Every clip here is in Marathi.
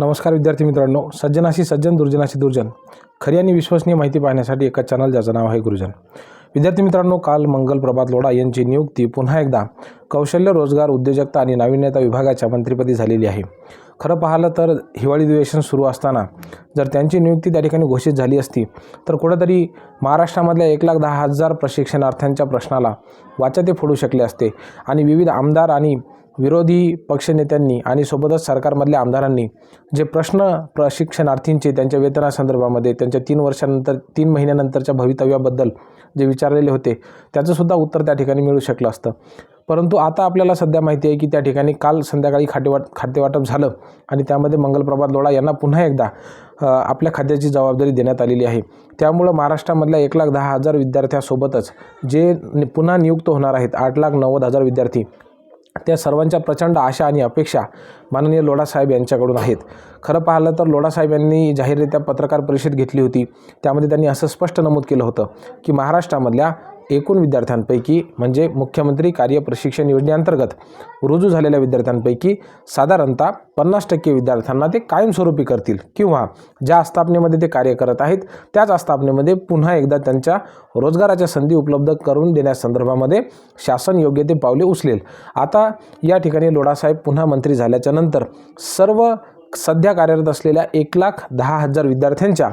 नमस्कार विद्यार्थी मित्रांनो सज्जनाशी सज्जन दुर्जनाशी दुर्जन. खरी आणि विश्वसनीय माहिती पाहण्यासाठी एका चॅनल ज्याचं नाव आहे गुरुजन. विद्यार्थी मित्रांनो काल मंगल प्रभात लोढा यांची नियुक्ती पुन्हा एकदा कौशल्य रोजगार उद्योजकता आणि नाविन्यता विभागाच्या मंत्रिपदी झालेली आहे. खरं पाहिलं तर हिवाळी अधिवेशन सुरू असताना जर त्यांची नियुक्ती त्या ठिकाणी घोषित झाली असती तर कुठंतरी महाराष्ट्रामधल्या एक लाख दहा हजार प्रशिक्षणार्थ्यांच्या प्रश्नाला वाचा ते फोडू शकले असते आणि विविध आमदार आणि विरोधी पक्षनेत्यांनी आणि सोबतच सरकारमधल्या आमदारांनी जे प्रश्न प्रशिक्षणार्थींचे त्यांच्या वेतनासंदर्भामध्ये त्यांच्या तीन वर्षानंतर तीन महिन्यानंतरच्या भवितव्याबद्दल जे विचारलेले होते त्याचंसुद्धा उत्तर त्या ठिकाणी मिळू शकलं असतं. परंतु आता आपल्याला सध्या माहिती आहे की त्या ठिकाणी काल संध्याकाळी खाटेवाट खातेवाटप झालं आणि त्यामध्ये मंगलप्रभात लोढा यांना पुन्हा एकदा आपल्या खात्याची जबाबदारी देण्यात आलेली आहे. त्यामुळं महाराष्ट्रामधल्या एक लाख दहा हजार विद्यार्थ्यासोबतच जे नि- पुन्हा नियुक्त होणार आहेत आठ लाख नव्वद हजार विद्यार्थी त्या सर्वांच्या प्रचंड आशा आणि अपेक्षा माननीय लोढासाहेब यांच्याकडून आहेत. खरं पाहिलं तर लोढासाहेब यांनी जाहीररित्या पत्रकार परिषद घेतली होती. त्यामध्ये त्यांनी असं स्पष्ट नमूद केलं होतं की महाराष्ट्रामधल्या एकूण विद्यार्थ्यांपैकी म्हणजे मुख्यमंत्री कार्य प्रशिक्षण योजनेअंतर्गत रुजू झालेल्या विद्यार्थ्यांपैकी साधारणतः पन्नास टक्के विद्यार्थ्यांना ते कायमस्वरूपी करतील किंवा ज्या आस्थापनेमध्ये ते कार्य करत आहेत त्याच आस्थापनेमध्ये पुन्हा एकदा त्यांच्या रोजगाराच्या संधी उपलब्ध करून देण्यासंदर्भामध्ये शासन योग्य ते पावले उचलेल. आता या ठिकाणी लोढासाहेब पुन्हा मंत्री झाल्याच्यानंतर सर्व सध्या कार्यरत असलेल्या एक लाख दहा हजार विद्यार्थ्यांच्या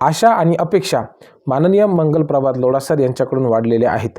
आशा आणि अपेक्षा माननीय मंगल प्रभात लोढासर यांच्याकडून वाढलेल्या आहेत.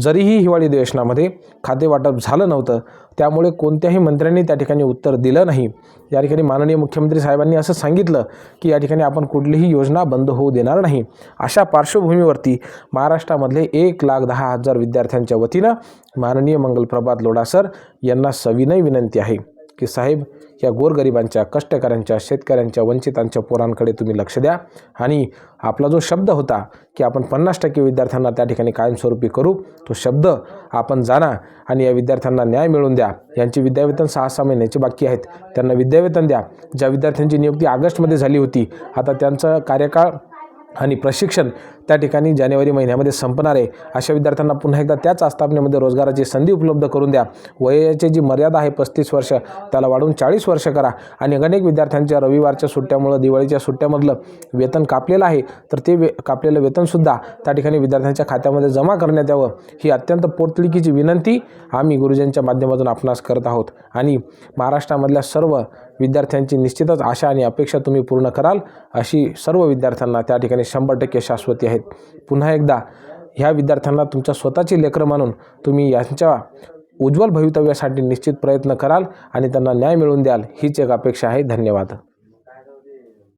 जरीही हिवाळी अधिवेशनामध्ये खातेवाटप झालं नव्हतं त्यामुळे कोणत्याही मंत्र्यांनी त्या ठिकाणी उत्तर दिलं नाही. या ठिकाणी माननीय मुख्यमंत्री साहेबांनी असं सांगितलं की या ठिकाणी आपण कुठलीही योजना बंद होऊ देणार नाही. अशा पार्श्वभूमीवरती महाराष्ट्रामधले एक लाख दहा हजार विद्यार्थ्यांच्या वतीनं माननीय मंगल प्रभात लोढासर यांना सविनय विनंती आहे. की साहेब या गोरगरिबांच्या कष्टकऱ्यांच्या शेतकऱ्यांच्या वंचितांच्या पोरांकडे तुम्ही लक्ष द्या. आणि आपला जो शब्द होता की आपण पन्नास टक्के विद्यार्थ्यांना त्या ठिकाणी कायमस्वरूपी करू तो शब्द आपण जाणा आणि या विद्यार्थ्यांना न्याय मिळवून द्या. यांची विद्यावेतन सहा सहा महिन्याची बाकी आहेत. त्यांना विद्यावेतन द्या. ज्या विद्यार्थ्यांची नियुक्ती ऑगस्टमध्ये झाली होती आता त्यांचा कार्यकाळ आणि प्रशिक्षण त्या ठिकाणी जानेवारी महिन्यामध्ये संपणार आहे. अशा विद्यार्थ्यांना पुन्हा एकदा त्याच आस्थापनेमध्ये रोजगाराची संधी उपलब्ध करून द्या. वयाची जी मर्यादा आहे पस्तीस वर्ष त्याला वाढवून चाळीस वर्ष करा. आणि अनेक विद्यार्थ्यांच्या रविवारच्या सुट्ट्यामुळं दिवाळीच्या सुट्ट्यामधलं वेतन कापलेलं आहे तर ते वे कापलेलं वेतनसुद्धा त्या ठिकाणी विद्यार्थ्यांच्या खात्यामध्ये जमा करण्यात यावं. ही अत्यंत पोटतिडकीची विनंती आम्ही गुरुजींच्या माध्यमातून आपणास करत आहोत. आणि महाराष्ट्रामधल्या सर्व विद्यार्थ्यांची निश्चितच आशा आणि अपेक्षा तुम्ही पूर्ण कराल अशी सर्व विद्यार्थ्यांना त्या ठिकाणी शंभर टक्के शाश्वती आहेत. पुन्हा एकदा ह्या विद्यार्थ्यांना तुमच्या स्वतःची लेकरं मानून तुम्ही यांच्या उज्ज्वल भवितव्यासाठी निश्चित प्रयत्न कराल आणि त्यांना न्याय मिळवून द्याल हीच एक अपेक्षा आहे. धन्यवाद.